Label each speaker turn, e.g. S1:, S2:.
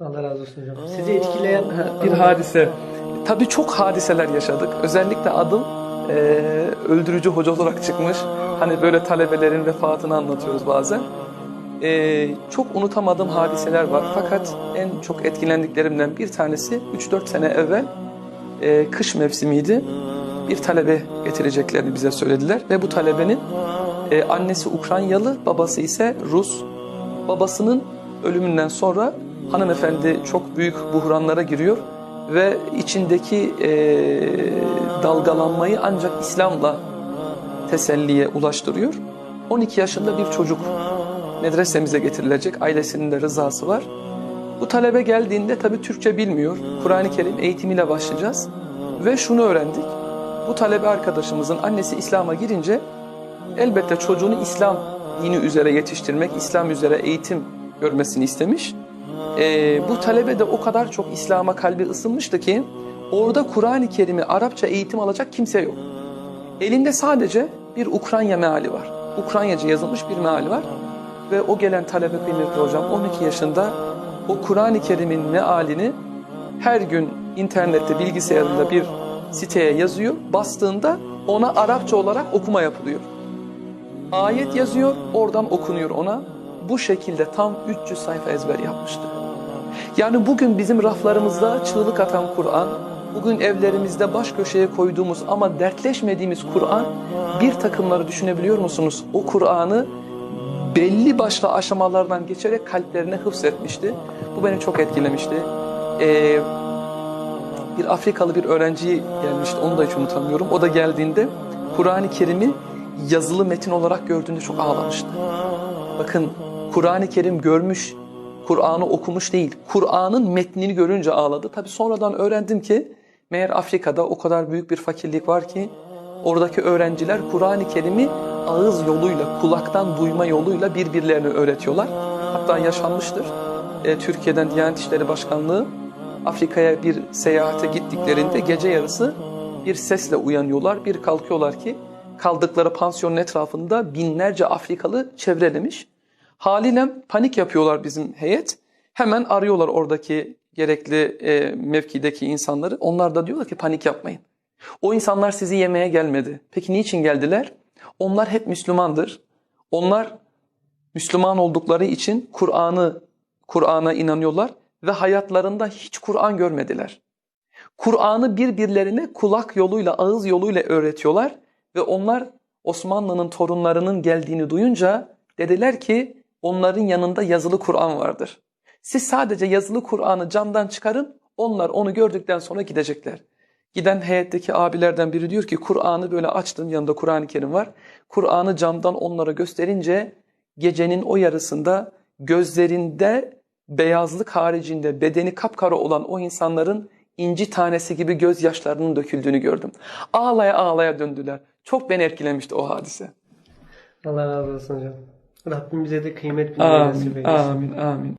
S1: Allah razı olsun hocam. Sizi etkileyen
S2: bir hadise. Tabii çok hadiseler yaşadık. Özellikle adım e, öldürücü hoca olarak çıkmış. Hani böyle talebelerin vefatını anlatıyoruz bazen. E, çok unutamadığım hadiseler var. Fakat en çok etkilendiklerimden bir tanesi 3-4 sene evvel e, kış mevsimiydi. Bir talebe getireceklerini bize söylediler. Ve bu talebenin e, annesi Ukraynalı, babası ise Rus. Babasının ölümünden sonra hanımefendi çok büyük buhranlara giriyor ve içindeki e, dalgalanmayı ancak İslam'la teselliye ulaştırıyor. 12 yaşında bir çocuk medresemize getirilecek. Ailesinin de rızası var. Bu talebe geldiğinde tabii Türkçe bilmiyor. Kur'an-ı Kerim eğitimiyle başlayacağız. Ve şunu öğrendik. Bu talebe arkadaşımızın annesi İslam'a girince elbette çocuğunu İslam dini üzere yetiştirmek, İslam üzere eğitim görmesini istemiş. Ee, bu talebe de o kadar çok İslam'a kalbi ısınmıştı ki orada Kur'an-ı Kerim'i Arapça eğitim alacak kimse yok. Elinde sadece bir Ukrayna meali var. Ukraynaca yazılmış bir meali var. Ve o gelen talebe kıymetli hocam 12 yaşında o Kur'an-ı Kerim'in mealini her gün internette bilgisayarında bir siteye yazıyor. Bastığında ona Arapça olarak okuma yapılıyor. Ayet yazıyor, oradan okunuyor ona. Bu şekilde tam 300 sayfa ezber yapmıştı. Yani bugün bizim raflarımızda çığlık atan Kur'an, bugün evlerimizde baş köşeye koyduğumuz ama dertleşmediğimiz Kur'an, bir takımları düşünebiliyor musunuz? O Kur'an'ı belli başlı aşamalardan geçerek kalplerine hıfzetmişti. Bu beni çok etkilemişti. Ee, bir Afrikalı bir öğrenci gelmişti, onu da hiç unutamıyorum. O da geldiğinde Kur'an-ı Kerim'i yazılı metin olarak gördüğünde çok ağlamıştı. Bakın Kur'an-ı Kerim görmüş, Kur'an'ı okumuş değil. Kur'an'ın metnini görünce ağladı. Tabi sonradan öğrendim ki meğer Afrika'da o kadar büyük bir fakirlik var ki oradaki öğrenciler Kur'an-ı Kerim'i ağız yoluyla, kulaktan duyma yoluyla birbirlerine öğretiyorlar. Hatta yaşanmıştır. E, Türkiye'den Diyanet İşleri Başkanlığı Afrika'ya bir seyahate gittiklerinde gece yarısı bir sesle uyanıyorlar. Bir kalkıyorlar ki kaldıkları pansiyonun etrafında binlerce Afrikalı çevrelemiş. Haliyle panik yapıyorlar bizim heyet. Hemen arıyorlar oradaki gerekli e, mevkideki insanları. Onlar da diyorlar ki panik yapmayın. O insanlar sizi yemeye gelmedi. Peki niçin geldiler? Onlar hep Müslümandır. Onlar Müslüman oldukları için Kur'an'ı Kur'an'a inanıyorlar ve hayatlarında hiç Kur'an görmediler. Kur'an'ı birbirlerine kulak yoluyla, ağız yoluyla öğretiyorlar ve onlar Osmanlı'nın torunlarının geldiğini duyunca dediler ki onların yanında yazılı Kur'an vardır. Siz sadece yazılı Kur'an'ı camdan çıkarın, onlar onu gördükten sonra gidecekler. Giden heyetteki abilerden biri diyor ki Kur'an'ı böyle açtım yanında Kur'an-ı Kerim var. Kur'an'ı camdan onlara gösterince gecenin o yarısında gözlerinde beyazlık haricinde bedeni kapkara olan o insanların inci tanesi gibi gözyaşlarının döküldüğünü gördüm. Ağlaya ağlaya döndüler. Çok beni etkilemişti o hadise.
S1: Allah razı olsun hocam. Rabbim bize de kıymet bilmeyi nasip eylesin.
S2: amin, amin.